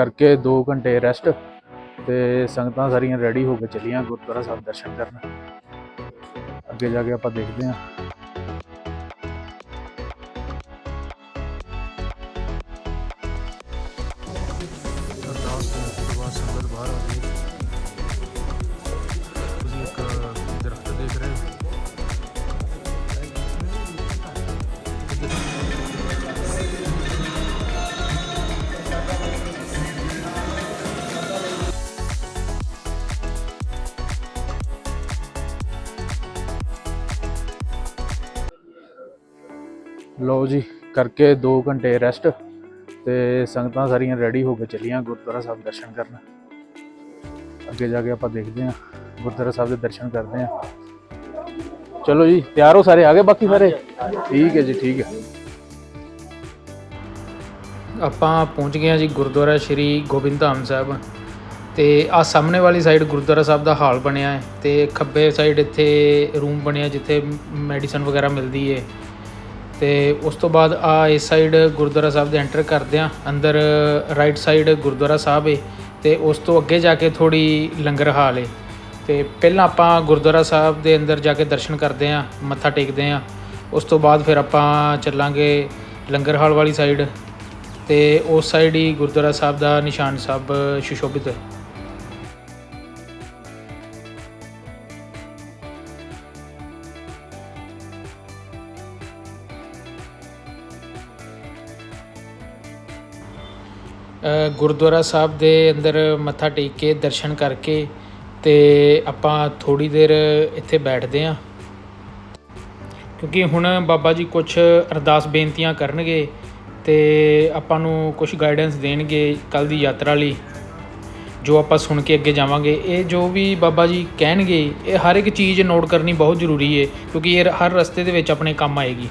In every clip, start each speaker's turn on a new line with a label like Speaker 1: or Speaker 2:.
Speaker 1: ਕਰਕੇ 2 ਘੰਟੇ ਰੈਸਟ ਤੇ ਸੰਗਤਾਂ ਸਾਰੀਆਂ ਰੈਡੀ ਹੋ ਕੇ ਚੱਲੀਆਂ ਗੁਰਦੁਆਰਾ ਸਾਹਿਬ ਦਰਸ਼ਨ ਕਰਨ। ਅੱਗੇ ਜਾ ਕੇ ਆਪਾਂ ਦੇਖਦੇ ਹਾਂ। ਲਓ ਜੀ, ਕਰਕੇ 2 ਘੰਟੇ ਰੈਸਟ ਤੇ ਸੰਗਤਾਂ ਸਾਰੀਆਂ ਰੈਡੀ ਹੋ ਕੇ ਚੱਲੀਆਂ ਗੁਰਦੁਆਰਾ ਸਾਹਿਬ ਦਰਸ਼ਨ ਕਰਨ। ਅੱਗੇ ਜਾ ਕੇ ਆਪਾਂ ਦੇਖਦੇ ਹਾਂ, ਗੁਰਦੁਆਰਾ ਸਾਹਿਬ ਦੇ ਦਰਸ਼ਨ ਕਰਦੇ ਹਾਂ। ਚਲੋ ਜੀ, ਤਿਆਰ ਹੋ ਸਾਰੇ? ਆ ਗਏ ਬਾਕੀ ਸਾਰੇ? ਠੀਕ ਹੈ ਜੀ, ਠੀਕ ਹੈ।
Speaker 2: ਆਪਾਂ ਪਹੁੰਚ ਗਏ ਹਾਂ ਜੀ ਗੁਰਦੁਆਰਾ ਸ਼੍ਰੀ ਗੋਬਿੰਦ ਧਾਮ ਸਾਹਿਬ ਤੇ ਆ ਸਾਹਮਣੇ ਵਾਲੀ ਸਾਈਡ ਗੁਰਦੁਆਰਾ ਸਾਹਿਬ ਦਾ ਹਾਲ ਬਣਿਆ ਹੈ ਤੇ ਖੱਬੇ ਸਾਈਡ ਇੱਥੇ ਰੂਮ ਬਣਿਆ ਜਿੱਥੇ ਮੈਡੀਸਨ ਵਗੈਰਾ ਮਿਲਦੀ ਹੈ। ਤੇ ਉਸ ਤੋਂ ਬਾਅਦ ਆ ਇਸ ਸਾਈਡ ਗੁਰਦੁਆਰਾ ਸਾਹਿਬ ਦੇ ਐਂਟਰ ਕਰਦੇ ਆ ਅੰਦਰ ਰਾਈਟ ਸਾਈਡ ਗੁਰਦੁਆਰਾ ਸਾਹਿਬ ਏ ਤੇ ਉਸ ਤੋਂ ਅੱਗੇ ਜਾ ਕੇ ਥੋੜੀ ਲੰਗਰ ਹਾਲ ਏ। ਤੇ ਪਹਿਲਾਂ ਆਪਾਂ ਗੁਰਦੁਆਰਾ ਸਾਹਿਬ ਦੇ ਅੰਦਰ ਜਾ ਕੇ ਦਰਸ਼ਨ ਕਰਦੇ ਆ ਮੱਥਾ ਟੇਕਦੇ ਆ ਉਸ ਤੋਂ ਬਾਅਦ ਫਿਰ ਆਪਾਂ ਚੱਲਾਂਗੇ ਲੰਗਰ ਹਾਲ ਵਾਲੀ ਸਾਈਡ ਤੇ ਉਸ ਸਾਈਡ ਹੀ ਗੁਰਦੁਆਰਾ ਸਾਹਿਬ ਦਾ ਨਿਸ਼ਾਨ ਸਾਹਿਬ ਸੁਸ਼ੋਭਿਤ ਹੈ ਗੁਰਦੁਆਰਾ ਸਾਹਿਬ ਦੇ ਅੰਦਰ ਮੱਥਾ ਟੇਕ ਕੇ ਦਰਸ਼ਨ ਕਰਕੇ ਅਤੇ ਆਪਾਂ ਥੋੜ੍ਹੀ ਦੇਰ ਇੱਥੇ ਬੈਠਦੇ ਹਾਂ। ਕਿਉਂਕਿ ਹੁਣ ਬਾਬਾ ਜੀ ਕੁਝ ਅਰਦਾਸ ਬੇਨਤੀਆਂ ਕਰਨਗੇ ਤੇ ਆਪਾਂ ਨੂੰ ਕੁਝ ਗਾਈਡੈਂਸ ਦੇਣਗੇ ਕੱਲ ਦੀ ਯਾਤਰਾ ਲਈ, ਜੋ ਆਪਾਂ ਸੁਣ ਕੇ ਅੱਗੇ ਜਾਵਾਂਗੇ। ਇਹ ਜੋ ਵੀ ਬਾਬਾ ਜੀ ਕਹਿਣਗੇ, ਇਹ ਹਰ ਇੱਕ ਚੀਜ਼ ਨੋਟ ਕਰਨੀ ਬਹੁਤ ਜ਼ਰੂਰੀ ਹੈ ਕਿਉਂਕਿ ਇਹ ਹਰ ਰਸਤੇ ਦੇ ਵਿੱਚ ਆਪਣੇ ਕੰਮ ਆਏਗੀ।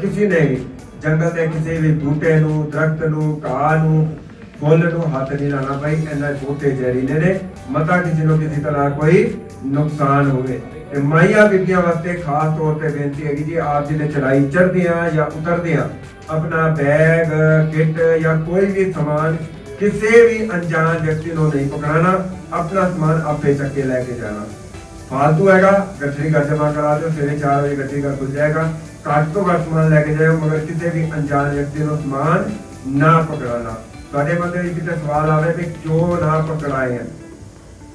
Speaker 3: ਕਿਸੇ ਨੇ ਜੰਗਲ ਦੇ ਕਿਸੇ ਵੀ ਬੂਟੇ ਨੂੰ, ਦਰਖਤ ਨੂੰ, ਘਾਹ ਨੂੰ, ਫੁੱਲ ਨੂੰ ਹੱਥ ਨਹੀਂ ਲਾਣਾ ਭਾਈ ਇਹਨਾਂ ਬੂਟੇ ਜ਼ਹਿਰੀਲੇ ਨੇ। ਮਤਾ ਕਿਸੇ ਨੂੰ ਕਿਸੇ ਤਰ੍ਹਾਂ ਕੋਈ ਨੁਕਸਾਨ ਹੋਵੇ। ਤੇ ਮਾਈਆਂ ਬੀਬੀਆਂ ਵਾਸਤੇ ਖਾਸ ਤੌਰ ਤੇ ਬੇਨਤੀ ਹੈਗੀ ਜੀ, ਆਪ ਜੀ ਨੇ ਚੜਾਈ ਚੜਦੇ ਆ ਜਾਂ ਉਤਰਦੇ ਆ ਆਪਣਾ ਬੈਗ, ਕਿੱਟ ਜਾਂ ਕੋਈ ਵੀ ਸਮਾਨ ਕਿਸੇ ਵੀ ਅਣਜਾਣ ਵਿਅਕਤੀ ਨੂੰ ਨਹੀਂ ਪਕੜਾਣਾ ਆਪਣਾ ਸਮਾਨ ਆਪੇ ਚੱਕ ਕੇ ਲੈ ਕੇ ਜਾਣਾ। ਫਾਲਤੂ ਹੈਗਾ ਗੱਡੀ ਘਰ ਜਮਾ ਕਰਾ ਦਿਓ, ਸਵੇਰੇ 4 ਵਜੇ ਗੱਡੀ ਘਰ ਖੁੱਲ ਜਾਏਗਾ। ਘੱਟ ਤੋਂ ਘੱਟ ਸਮਾਨ ਲੈ ਕੇ ਜਾਇਓ, ਮਗਰ ਕਿਸੇ ਵੀ ਅਣਜਾਣ ਵਿਅਕਤੀ ਨੂੰ ਸਮਾਨ ਨਾ ਪਕੜਾਣਾ ਤੁਹਾਡੇ ਮਨ ਵਿੱਚ ਕਿਤੇ ਸਵਾਲ ਆਵੇ ਕਿ ਕਿਉਂ ਨਾ ਪਕੜਾਏ ਹਨ।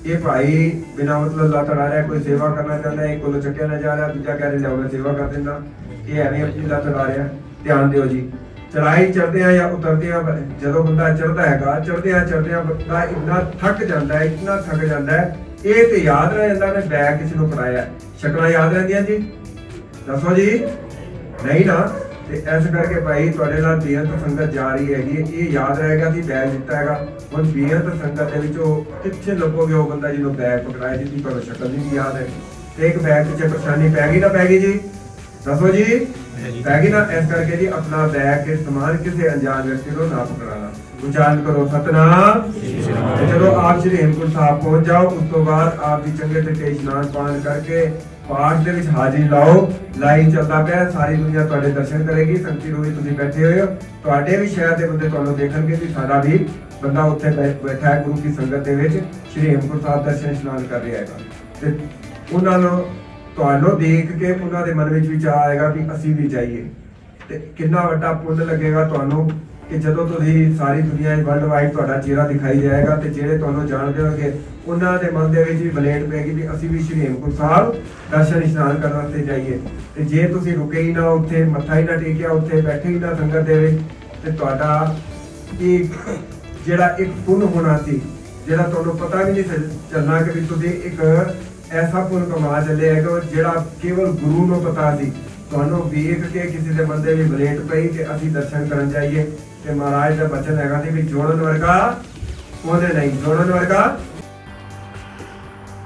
Speaker 3: ਇਹ ਭਾਈ ਬਿਨਾ ਮਤਲਬ ਲਾ ਤੜਾ ਰਿਹਾ, ਕੋਈ ਸੇਵਾ ਕਰਨਾ ਚਾਹੁੰਦਾ ਹੈ ਕੋਲੋਂ ਚੱਕਿਆ ਨਾ ਜਾ ਰਿਹਾ, ਦੂਜਾ ਕਹਿ ਰਿਹਾ ਮੈਂ ਸੇਵਾ ਕਰ ਦਿੰਦਾ। ਇਹ ਐਵੇਂ ਆਪਣੀ ਲਾ ਤੜਾ ਰਿਹਾ। ਧਿਆਨ ਦਿਓ ਜੀ। ਚੜਾਈ ਚੜਦੇ ਆ ਜਾਂ ਉਤਰਦੇ ਆ ਜਦੋਂ ਬੰਦਾ ਚੜਦਾ ਹੈਗਾ ਚੜਦੇ ਆ ਚੜਦੇ ਆ, ਬੰਦਾ ਇੰਨਾ ਥੱਕ ਜਾਂਦਾ ਹੈ, ਇੰਨਾ ਥੱਕ ਜਾਂਦਾ ਹੈ, ਇਹ ਤੇ ਯਾਦ ਰਹਿ ਜਾਂਦਾ ਨੇ ਬੈਗ ਕਿਸੇ ਨੂੰ ਫੜਾਇਆ ਸ਼ਕਲਾਂ ਯਾਦ ਰਹਿੰਦੀਆਂ ਜੀ? ਦੱਸੋ ਜੀ। ਨਹੀਂ ਨਾ ਤੇ ਇਸ ਕਰਕੇ ਭਾਈ ਤੁਹਾਡੇ ਨਾਲ ਬੇਅੰਤ ਸੰਗਤ ਜਾ ਰਹੀ ਹੈਗੀ। ਇਹ ਯਾਦ ਰਹੇਗਾ ਕਿ ਬੈਗ ਦਿੱਤਾ ਹੈਗਾ। ਹੁਣ ਬੇਅੰਤ ਸੰਗਤ ਦੇ ਵਿੱਚੋਂ ਕਿੱਥੇ ਲੱਭੋਗੇ ਉਹ ਬੰਦਾ ਜਿਹਨੂੰ ਬੈਗ ਪਕੜਾਇਆ ਜਿਹਦੀ ਤੁਹਾਨੂੰ ਸ਼ਕਲ ਨਹੀਂ ਯਾਦ ਹੈ। ਤੇ ਇੱਕ ਬੈਗ ਪਿੱਛੇ ਪਰੇਸ਼ਾਨੀ ਪੈ ਗਈ ਨਾ ਪੈ ਗਈ ਜੀ। ਦੱਸੋ ਜੀ। ਪੈ ਗਈ। ਨਾ ਇਸ ਕਰਕੇ ਜੀ ਆਪਣਾ ਬੈਗ ਕੇ ਸਮਾਨ ਕਿਸੇ ਅਣਜਾਣ ਵਿਅਕਤੀ ਨੂੰ ਨਾ ਪਕੜਾਣਾ ਉਚਾਰਨ ਕਰੋ ਸਤਨਾਮ। ਤੇ ਜਦੋਂ ਆਪ ਸ਼੍ਰੀ ਹੇਮਕੁੰਟ ਸਾਹਿਬ ਪਹੁੰਚ ਜਾਓ। ਉਸ ਤੋਂ ਬਾਅਦ ਆਪ ਦੀ ਚੰਗੇ ਤਰੀਕੇ ਇਸ਼ਨਾਨ ਪਾਣ ਕਰਕੇ ਪਾਠ ਦੇ ਵਿੱਚ ਹਾਜ਼ਰੀ ਲਾਓ। ਲਾਈਨ ਚੱਲਦਾ ਪਿਆ, ਸਾਰੀ ਦੁਨੀਆ ਤੁਹਾਡੇ ਦਰਸ਼ਨ ਕਰੇਗੀ। ਸੰਗਤੀ ਰੋਈ ਤੁਸੀਂ ਬੈਠੇ ਹੋਏ ਹੋ। ਤੁਹਾਡੇ ਵੀ ਸ਼ਹਿਰ ਦੇ ਬੰਦੇ ਤੁਹਾਨੂੰ ਦੇਖਣਗੇ ਕਿ ਸਾਡਾ ਵੀ ਬੰਦਾ ਉੱਥੇ ਬੈਠਾ ਹੈ ਗੁਰੂ ਕੀ ਸੰਗਤ ਦੇ ਵਿੱਚ। ਸ਼੍ਰੀ ਹੇਮਕੁੰਟ ਸਾਹਿਬ ਦਰਸ਼ਨ ਇਸ਼ਨਾਨ ਕਰ ਰਿਹਾ ਹੈਗਾ। ਤੇ ਉਹਨਾਂ ਨੂੰ ਤੁਹਾਨੂੰ ਦੇਖ ਕੇ ਉਹਨਾਂ ਦੇ ਮਨ ਵਿੱਚ ਵਿਚਾਰ ਆਏਗਾ ਵੀ ਅਸੀਂ ਵੀ ਜਾਈਏ। ਤੇ ਕਿੰਨਾ ਵੱਡਾ ਪੁੰਨ ਲੱਗੇਗਾ ਤੁਹਾਨੂੰ ਕਿ ਜਦੋਂ ਤੁਸੀਂ ਸਾਰੀ ਦੁਨੀਆ 'ਚ ਵਰਲਡ ਵਾਈਡ ਤੁਹਾਡਾ ਚਿਹਰਾ ਦਿਖਾਈ ਜਾਏਗਾ ਤੇ ਜਿਹੜੇ ਤੁਹਾਨੂੰ ਜਾਣਦੇ ਹੋਣਗੇ ਉਹਨਾਂ ਦੇ ਮਨ ਦੇ ਵਿੱਚ ਵੀ ਬਲੇਡ ਪੈਗੀ ਵੀ ਅਸੀਂ ਵੀ ਸ਼੍ਰੀ ਹੇਮਕੁੰਟ ਸਾਹਿਬ ਦਰਸ਼ਨ ਇਸ਼ਨਾਨ ਕਰਨ ਵਾਸਤੇ ਜਾਈਏ। ਤੇ ਜੇ ਤੁਸੀਂ ਰੁਕੇ ਹੀ ਨਾ ਉੱਥੇ, ਮੱਥਾ ਹੀ ਨਾ ਟੇਕਿਆ, ਉੱਥੇ ਬੈਠੇ ਹੀ ਨਾ ਸੰਗਤ ਦੇ ਵਿੱਚ, ਤੇ ਤੁਹਾਡਾ ਇਹ ਜਿਹੜਾ ਇੱਕ ਪੁੰਨ ਹੋਣਾ ਸੀ, ਜਿਹੜਾ ਤੁਹਾਨੂੰ ਪਤਾ ਵੀ ਨਹੀਂ ਚੱਲਣਾ ਕਿ ਤੁਸੀਂ ਇੱਕ ਐਸਾ ਪੁੰਨ ਕਮਾ ਚੱਲੇ ਹੈਗੇ ਹੋ ਜਿਹੜਾ ਕੇਵਲ ਗੁਰੂ ਨੂੰ ਪਤਾ ਸੀ। ਤੁਹਾਨੂੰ ਵੇਖ ਕੇ ਕਿਸੇ ਦੇ ਬੰਦੇ ਵੀ ਬਲੇਟ ਪਈ ਤੇ ਅਸੀਂ ਦਰਸ਼ਨ ਕਰਨ ਜਾਈਏ। ਤੇ ਮਹਾਰਾਜ ਦਾ ਬਚਨ ਹੈਗਾ ਸੀ ਵੀ ਜੋੜਨ ਵਰਗਾ ਉਹਨੇ ਨਹੀਂ ਜੋੜਨ ਵਰਗਾ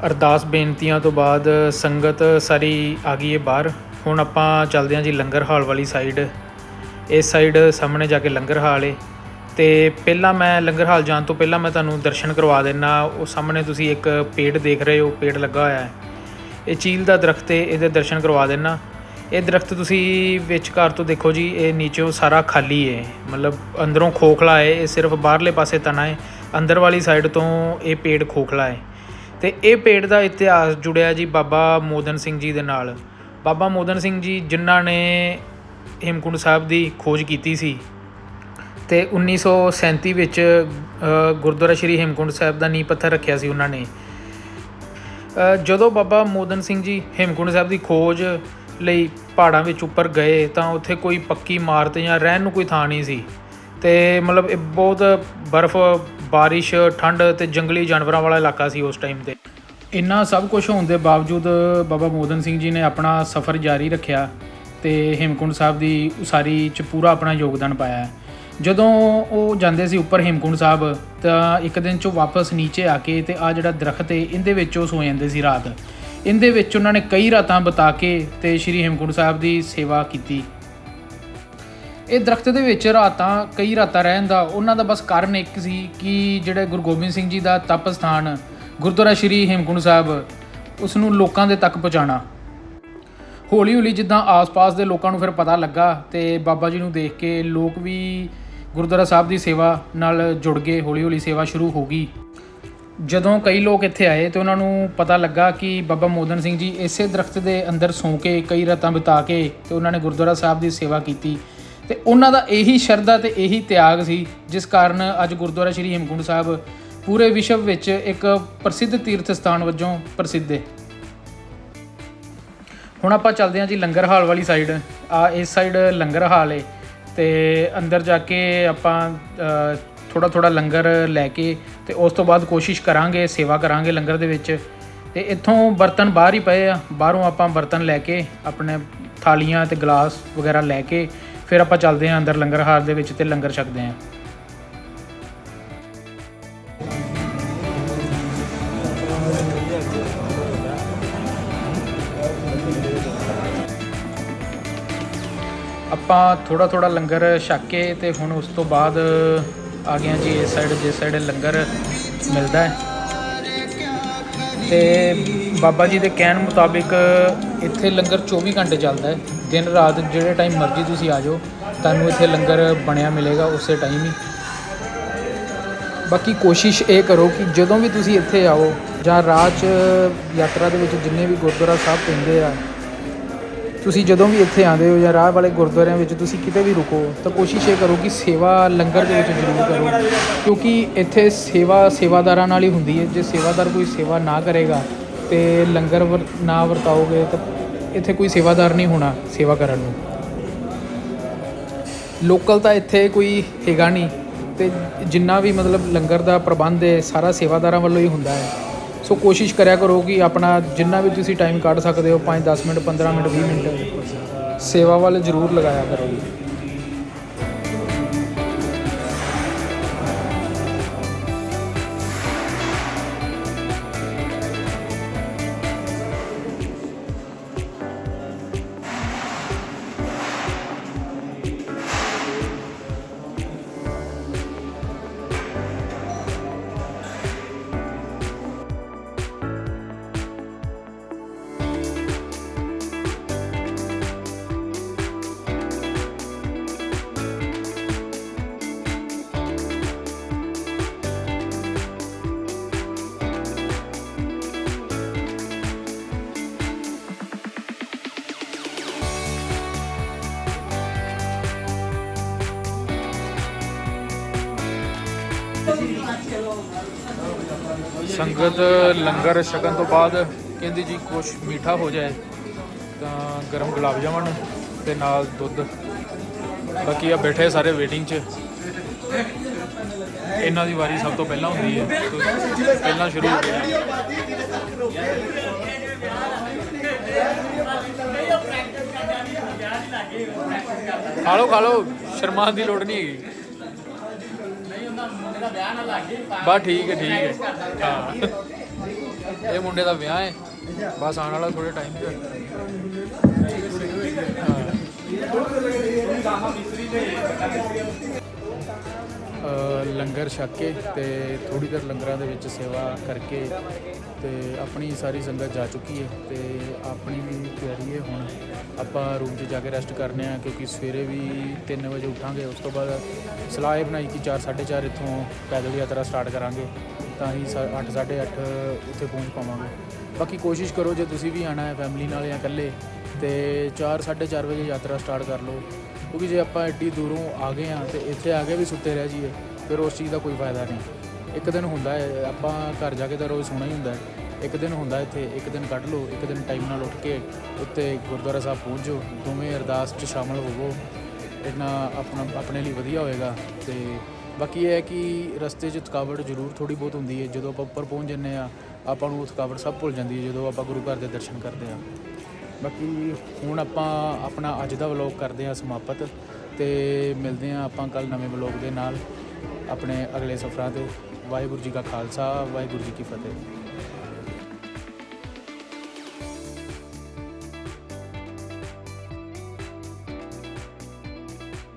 Speaker 2: ਅਰਦਾਸ ਬੇਨਤੀਆਂ ਤੋਂ ਬਾਅਦ ਸੰਗਤ ਸਾਰੀ ਆ ਗਈ ਹੈ ਬਾਹਰ। ਹੁਣ ਆਪਾਂ ਚੱਲਦੇ ਹਾਂ ਜੀ ਲੰਗਰ ਹਾਲ ਵਾਲੀ ਸਾਈਡ ਇਸ ਸਾਈਡ ਸਾਹਮਣੇ ਜਾ ਕੇ ਲੰਗਰ ਹਾਲ ਏ। ਤੇ ਪਹਿਲਾਂ ਮੈਂ ਲੰਗਰ ਹਾਲ ਜਾਣ ਤੋਂ ਪਹਿਲਾਂ ਮੈਂ ਤੁਹਾਨੂੰ ਦਰਸ਼ਨ ਕਰਵਾ ਦੇਣਾ ਉਹ ਸਾਹਮਣੇ ਤੁਸੀਂ ਇੱਕ ਪੇੜ ਦੇਖ ਰਹੇ ਹੋ, ਪੇੜ ਲੱਗਾ ਹੋਇਆ ਹੈ। ਇਹ ਚੀਲ ਦਾ ਦਰਖਤ ਏ ਇਹਦੇ ਦਰਸ਼ਨ ਕਰਵਾ ਦੇਣਾ ਇਹ ਦਰਖਤ ਤੁਸੀਂ ਵਿੱਚ ਘਰ ਤੋਂ ਦੇਖੋ ਜੀ, ਇਹ ਨੀਚੋਂ ਸਾਰਾ ਖਾਲੀ ਹੈ ਮਤਲਬ ਅੰਦਰੋਂ ਖੋਖਲਾ ਹੈ ਇਹ ਸਿਰਫ ਬਾਹਰਲੇ ਪਾਸੇ ਤਣਾ ਏ। ਅੰਦਰ ਵਾਲੀ ਸਾਈਡ ਤੋਂ ਇਹ ਪੇੜ ਖੋਖਲਾ ਹੈ ਤੇ ਇਹ ਪੇੜ ਦਾ ਇਤਿਹਾਸ ਜੁੜਿਆ ਜੀ ਬਾਬਾ ਮੋਦਨ ਸਿੰਘ ਜੀ ਦੇ ਨਾਲ। ਬਾਬਾ ਮੋਦਨ ਸਿੰਘ ਜੀ ਜਿਨ੍ਹਾਂ ਨੇ ਹੇਮਕੁੰਡ ਸਾਹਿਬ ਦੀ ਖੋਜ ਕੀਤੀ ਸੀ ਤੇ 1937 ਵਿੱਚ ਗੁਰਦੁਆਰਾ ਸ਼੍ਰੀ ਹੇਮਕੁੰਡ ਸਾਹਿਬ ਦਾ ਨੀਂਹ ਪੱਥਰ ਰੱਖਿਆ ਸੀ ਉਹਨਾਂ ਨੇ। ਜਦੋਂ ਬਾਬਾ ਮੋਦਨ ਸਿੰਘ ਜੀ ਹੇਮਕੁੰਡ ਸਾਹਿਬ ਦੀ ਖੋਜ ਲਈ ਪਹਾੜਾਂ ਵਿੱਚ ਉੱਪਰ ਗਏ ਤਾਂ ਉੱਥੇ ਕੋਈ ਪੱਕੀ ਇਮਾਰਤ ਜਾਂ ਰਹਿਣ ਨੂੰ ਕੋਈ ਥਾਂ ਨਹੀਂ ਸੀ। ਤੇ ਮਤਲਬ ਇਹ ਬਹੁਤ ਬਰਫ਼ ਬਾਰਿਸ਼, ਠੰਡ ਤੇ ਜੰਗਲੀ ਜਾਨਵਰਾਂ ਵਾਲਾ ਇਲਾਕਾ ਸੀ ਉਸ ਟਾਈਮ ਤੇ। ਇੰਨਾ ਸਭ ਕੁਝ ਹੋਣ ਦੇ ਬਾਵਜੂਦ ਬਾਬਾ ਮੋਦਨ ਸਿੰਘ ਜੀ ਨੇ ਆਪਣਾ ਸਫ਼ਰ ਜਾਰੀ ਰੱਖਿਆ ਤੇ ਹੇਮਕੁੰਡ ਸਾਹਿਬ ਦੀ ਉਸਾਰੀ 'ਚ ਪੂਰਾ ਆਪਣਾ ਯੋਗਦਾਨ ਪਾਇਆ। ਜਦੋਂ ਉਹ ਜਾਂਦੇ ਸੀ ਉੱਪਰ ਹੇਮਕੁੰਡ ਸਾਹਿਬ, ਤਾਂ ਇੱਕ ਦਿਨ 'ਚੋਂ ਵਾਪਸ ਨੀਚੇ ਆ ਕੇ ਤੇ ਆ ਜਿਹੜਾ ਦਰਖਤ ਏ, ਇਹਦੇ ਵਿੱਚ ਉਹ ਸੋ ਜਾਂਦੇ ਸੀ ਰਾਤ। ਇਹਦੇ ਵਿੱਚ ਉਹਨਾਂ ਨੇ ਕਈ ਰਾਤਾਂ ਬਿਤਾ ਕੇ ਤੇ ਸ਼੍ਰੀ ਹੇਮਕੁੰਡ ਸਾਹਿਬ ਦੀ ਸੇਵਾ ਕੀਤੀ। ਇਹ ਦਰਖਤ ਦੇ ਵਿੱਚ ਰਾਤਾਂ, ਕਈ ਰਾਤਾਂ ਰਹਿਣ ਦਾ ਉਹਨਾਂ ਦਾ ਬਸ ਕਾਰਨ ਇੱਕ ਸੀ ਕਿ ਜਿਹੜੇ ਗੁਰੂ ਗੋਬਿੰਦ ਸਿੰਘ ਜੀ ਦਾ ਤਪ ਸਥਾਨ ਗੁਰਦੁਆਰਾ ਸ਼੍ਰੀ ਹੇਮਕੁੰਡ ਸਾਹਿਬ ਉਸ ਨੂੰ ਲੋਕਾਂ ਦੇ ਤੱਕ ਪਹੁੰਚਾਉਣਾ। ਹੌਲੀ ਹੌਲੀ ਜਿੱਦਾਂ ਆਸ-ਪਾਸ ਦੇ ਲੋਕਾਂ ਨੂੰ ਫਿਰ ਪਤਾ ਲੱਗਾ ਤੇ ਬਾਬਾ ਜੀ ਨੂੰ ਦੇਖ ਕੇ ਲੋਕ ਵੀ ਗੁਰਦੁਆਰਾ ਸਾਹਿਬ ਦੀ ਸੇਵਾ ਨਾਲ ਜੁੜ ਗਏ ਹੌਲੀ ਹੌਲੀ ਸੇਵਾ ਸ਼ੁਰੂ ਹੋ ਗਈ। ਜਦੋਂ ਕਈ ਲੋਕ ਇੱਥੇ ਆਏ ਤੇ ਉਹਨਾਂ ਨੂੰ ਪਤਾ ਲੱਗਾ ਕਿ ਬਾਬਾ ਮੋਦਨ ਸਿੰਘ ਜੀ ਇਸੇ ਦਰਖਤ ਦੇ ਅੰਦਰ ਸੌਂ ਕੇ, ਕਈ ਰਾਤਾਂ ਬਿਤਾ ਕੇ ਤੇ ਉਹਨਾਂ ਨੇ ਗੁਰਦੁਆਰਾ ਸਾਹਿਬ ਦੀ ਸੇਵਾ ਕੀਤੀ। ਤੇ ਉਹਨਾਂ ਦਾ ਇਹੀ ਸ਼ਰਧਾ ਤੇ ਇਹੀ ਤਿਆਗ ਸੀ, ਜਿਸ ਕਾਰਨ ਅੱਜ ਗੁਰਦੁਆਰਾ ਸ਼੍ਰੀ ਹੇਮਕੁੰਡ ਸਾਹਿਬ ਪੂਰੇ ਵਿਸ਼ਵ ਵਿੱਚ ਇੱਕ ਪ੍ਰਸਿੱਧ ਤੀਰਥ ਸਥਾਨ ਵਜੋਂ ਪ੍ਰਸਿੱਧ ਹੈ। ਹੁਣ ਆਪਾਂ ਚੱਲਦੇ ਹਾਂ ਜੀ ਲੰਗਰ ਹਾਲ ਵਾਲੀ ਸਾਈਡ ਆ, ਇਸ ਸਾਈਡ ਲੰਗਰ ਹਾਲ ਹੈ ਤੇ ਅੰਦਰ ਜਾ ਕੇ ਆਪਾਂ ਥੋੜਾ ਥੋੜਾ ਲੰਗਰ ਲੈ ਕੇ ਤੇ ਉਸ ਤੋਂ ਬਾਅਦ ਕੋਸ਼ਿਸ਼ ਕਰਾਂਗੇ, ਸੇਵਾ ਕਰਾਂਗੇ ਲੰਗਰ ਦੇ ਵਿੱਚ। ਤੇ ਇੱਥੋਂ ਬਰਤਨ ਬਾਹਰ ਹੀ ਪਏ ਆ, ਬਾਹਰੋਂ ਆਪਾਂ ਬਰਤਨ ਲੈ ਕੇ ਆਪਣੇ ਥਾਲੀਆਂ ਤੇ ਗਲਾਸ ਵਗੈਰਾ ਲੈ ਕੇ ਫਿਰ ਆਪਾਂ ਚੱਲਦੇ ਹਾਂ ਅੰਦਰ ਲੰਗਰ ਹਾਲ ਦੇ ਵਿੱਚ ਤੇ ਲੰਗਰ ਛਕਦੇ ਹਾਂ। ਆਪਾਂ ਥੋੜਾ ਥੋੜਾ ਲੰਗਰ ਛਕ ਕੇ ਤੇ ਹੁਣ ਉਸ ਤੋਂ ਬਾਅਦ ਆ ਗਏ ਜੀ ਇਸ ਸਾਈਡ ਜਿਸ ਸਾਈਡ ਲੰਗਰ ਮਿਲਦਾ ਹੈ। ਤੇ ਬਾਬਾ ਜੀ ਦੇ ਕਹਿਣ ਮੁਤਾਬਿਕ ਇੱਥੇ ਲੰਗਰ 24 ਘੰਟੇ ਚੱਲਦਾ ਹੈ। ਦਿਨ ਰਾਤ ਜਿਹੜੇ ਟਾਈਮ ਮਰਜ਼ੀ ਤੁਸੀਂ ਆ ਜਾਓ, ਤੁਹਾਨੂੰ ਇੱਥੇ ਲੰਗਰ ਬਣਿਆ ਮਿਲੇਗਾ ਉਸੇ ਟਾਈਮ ਹੀ। ਬਾਕੀ ਕੋਸ਼ਿਸ਼ ਇਹ ਕਰੋ ਕਿ ਜਦੋਂ ਵੀ ਤੁਸੀਂ ਇੱਥੇ ਆਓ ਜਾਂ ਰਾਹ 'ਚ ਯਾਤਰਾ ਦੇ ਵਿੱਚ ਜਿੰਨੇ ਵੀ ਗੁਰਦੁਆਰਾ ਸਾਹਿਬ ਪੈਂਦੇ ਆ, ਤੁਸੀਂ ਜਦੋਂ ਵੀ ਇੱਥੇ ਆਉਂਦੇ ਹੋ ਜਾਂ ਰਾਹ ਵਾਲੇ ਗੁਰਦੁਆਰਿਆਂ ਵਿੱਚ ਤੁਸੀਂ ਕਿਤੇ ਵੀ ਰੁਕੋ, ਤਾਂ ਕੋਸ਼ਿਸ਼ ਇਹ ਕਰੋ ਕਿ ਸੇਵਾ ਲੰਗਰ ਦੇ ਵਿੱਚ ਜ਼ਰੂਰ ਕਰੋ। ਕਿਉਂਕਿ ਇੱਥੇ ਸੇਵਾ ਸੇਵਾਦਾਰਾਂ ਨਾਲ ਹੀ ਹੁੰਦੀ ਹੈ। ਜੇ ਸੇਵਾਦਾਰ ਕੋਈ ਸੇਵਾ ਨਾ ਕਰੇਗਾ ਤੇ ਲੰਗਰ ਵਰ- ਨਾ ਵਰਤਾਓਗੇ ਤਾਂ ਇੱਥੇ ਕੋਈ ਸੇਵਾਦਾਰ ਨਹੀਂ ਹੋਣਾ ਸੇਵਾ ਕਰਨ ਨੂੰ। ਲੋਕਲ ਤਾਂ ਇੱਥੇ ਕੋਈ ਹੈਗਾ ਨਹੀਂ ਤੇ ਜਿੰਨਾ ਵੀ ਮਤਲਬ ਲੰਗਰ ਦਾ ਪ੍ਰਬੰਧ ਹੈ, ਸਾਰਾ ਸੇਵਾਦਾਰਾਂ ਵੱਲੋਂ ਹੀ ਹੁੰਦਾ ਹੈ। ਸੋ ਕੋਸ਼ਿਸ਼ ਕਰਿਆ ਕਰੋ ਕਿ ਆਪਣਾ ਜਿੰਨਾ ਵੀ ਤੁਸੀਂ ਟਾਈਮ ਕੱਢ ਸਕਦੇ ਹੋ 5 10 ਮਿੰਟ 15 ਮਿੰਟ 20 ਮਿੰਟ, ਸੇਵਾ ਵੱਲ ਜ਼ਰੂਰ ਲਗਾਇਆ ਕਰੋ। ਸੰਗਤ ਲੰਗਰ ਛਕਣ ਤੋਂ ਬਾਅਦ ਕਹਿੰਦੀ ਜੀ ਕੁਝ ਮਿੱਠਾ ਹੋ ਜਾਏ ਤਾਂ ਗਰਮ ਗੁਲਾਬ ਜਾਮਣ ਤੇ ਨਾਲ ਦੁੱਧ। ਬਾਕੀ ਆ ਬੈਠੇ ਸਾਰੇ ਵੇਟਿੰਗ 'ਚ। ਇਹਨਾਂ ਦੀ ਵਾਰੀ ਸਭ ਤੋਂ ਪਹਿਲਾਂ ਹੁੰਦੀ ਹੈ। ਪਹਿਲਾਂ ਸ਼ੁਰੂ ਹੋ ਗਿਆ ਖਾ ਲਓ ਖਾ ਲਓ ਸ਼ਰਮਾਨ ਦੀ ਲੋੜ ਨਹੀਂ ਹੈਗੀ। ਬਸ ਠੀਕ ਹੈ ਠੀਕ ਹੈ। ਹਾਂ। ਇਹ ਮੁੰਡੇ ਦਾ ਵਿਆਹ ਹੈ। ਬਸ ਆਉਣ ਵਾਲਾ ਥੋੜੇ ਟਾਈਮ ਤੇ ਲੰਗਰ ਛੱਕ ਕੇ ਤੇ ਥੋੜੀ ਦੇਰ ਲੰਗਰਾਂ ਦੇ ਵਿੱਚ ਸੇਵਾ ਕਰਕੇ ਤੇ ਆਪਣੀ ਸਾਰੀ ਸੰਗਤ ਜਾ ਚੁੱਕੀ ਹੈ ਤੇ ਆਪਣੀ ਵੀ ਤਿਆਰੀ ਹੈ ਹੁਣ।
Speaker 1: ਆਪਾਂ ਰੂਮ 'ਚ ਜਾ ਕੇ ਰੈਸਟ ਕਰਨੇ ਆ ਕਿਉਂਕਿ ਸਵੇਰੇ ਵੀ 3 ਵਜੇ ਉੱਠਾਂਗੇ, ਉਸ ਤੋਂ ਬਾਅਦ ਸਲਾਹ ਇਹ ਬਣਾਈ ਕਿ 4 4:30 ਇੱਥੋਂ ਪੈਦਲ ਯਾਤਰਾ ਸਟਾਰਟ ਕਰਾਂਗੇ, ਤਾਂ ਹੀ 8 8:30 ਉੱਥੇ ਪਹੁੰਚ ਪਾਵਾਂਗੇ। ਬਾਕੀ ਕੋਸ਼ਿਸ਼ ਕਰੋ ਜੇ ਤੁਸੀਂ ਵੀ ਆਣਾ ਹੈ ਫੈਮਿਲੀ ਨਾਲ ਜਾਂ ਇਕੱਲੇ, ਤੇ 4 4:30 ਵਜੇ ਯਾਤਰਾ ਸਟਾਰਟ ਕਰ ਲਓ। ਕਿਉਂਕਿ ਜੇ ਆਪਾਂ ਐਡੀ ਦੂਰੋਂ ਆ ਗਏ ਆ ਤੇ ਇੱਥੇ ਆ ਕੇ ਵੀ ਸੁੱਤੇ ਰਹਿ ਜਾਈਏ, ਫਿਰ ਉਸ ਚੀਜ਼ ਦਾ ਕੋਈ ਫਾਇਦਾ ਨਹੀਂ। ਇੱਕ ਦਿਨ ਹੁੰਦਾ ਹੈ, ਆਪਾਂ ਘਰ ਜਾ ਕੇ ਤਾਂ ਰੋਜ਼ ਸੋਣਾ ਹੀ ਹੁੰਦਾ ਹੈ। ਇੱਕ ਦਿਨ ਹੁੰਦਾ ਇੱਥੇ, ਇੱਕ ਦਿਨ ਕੱਢ ਲਓ, ਇੱਕ ਦਿਨ ਟਾਈਮ ਨਾਲ ਉੱਠ ਕੇ ਉੱਤੇ ਗੁਰਦੁਆਰਾ ਸਾਹਿਬ ਪਹੁੰਚੋ ਦੋਵੇਂ ਅਰਦਾਸ 'ਚ ਸ਼ਾਮਲ ਹੋਵੋ। ਇੰਨਾ ਆਪਣਾ, ਆਪਣੇ ਲਈ ਵਧੀਆ ਹੋਏਗਾ। ਤੇ ਬਾਕੀ ਇਹ ਹੈ ਕਿ ਰਸਤੇ 'ਚ ਥਕਾਵਟ ਜ਼ਰੂਰ ਥੋੜੀ ਬਹੁਤ ਹੁੰਦੀ ਹੈ। ਜਦੋਂ ਆਪਾਂ ਉੱਪਰ ਪਹੁੰਚ ਜੰਨੇ ਆ ਆਪਾਂ ਨੂੰ ਉਹ ਥਕਾਵਟ ਸਭ ਭੁੱਲ ਜਾਂਦੀ ਹੈ, ਜਦੋਂ ਆਪਾਂ ਗੁਰੂ ਘਰ ਦੇ ਦਰਸ਼ਨ ਕਰਦੇ ਆ ਬਾਕੀ ਹੁਣ ਆਪਾਂ ਆਪਣਾ ਅੱਜ ਦਾ ਵਲੌਗ ਕਰਦੇ ਆ ਸਮਾਪਤ ਤੇ ਮਿਲਦੇ ਆ ਆਪਾਂ ਕੱਲ ਨਵੇਂ ਵਲੌਗ ਦੇ ਨਾਲ ਆਪਣੇ ਅਗਲੇ ਸਫ਼ਰਾਂ ਤੇ। ਵਾਹਿਗੁਰੂ ਜੀ ਕਾ ਖਾਲਸਾ, ਵਾਹਿਗੁਰੂ ਜੀ ਕੀ ਫਤਿਹ।